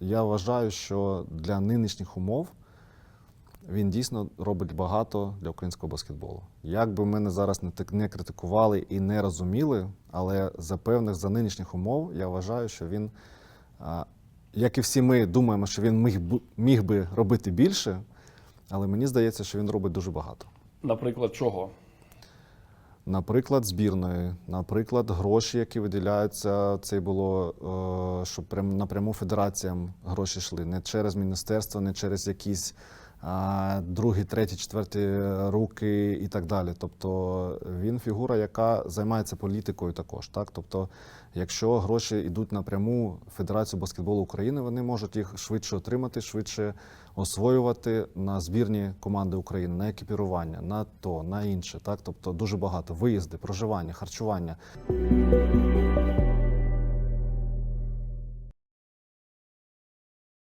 я вважаю, що для нинішніх умов він дійсно робить багато для українського баскетболу. Як би мене зараз не, так- не критикували і не розуміли, але за певних за нинішніх умов я вважаю, що він, як і всі ми думаємо, що він міг, міг би робити більше, але мені здається, що він робить дуже багато. Наприклад, чого? Наприклад, збірної, наприклад, гроші, які виділяються, це було, е, щоб прям напряму федераціям гроші йшли. Не через міністерство, не через якісь другі, треті, четверті руки і так далі. Тобто він фігура, яка займається політикою також. Так? Тобто, якщо гроші йдуть напряму в Федерацію баскетболу України, вони можуть їх швидше отримати, швидше освоювати на збірні команди України, на екіпірування, на то, на інше. Так? Тобто дуже багато виїзди, проживання, харчування.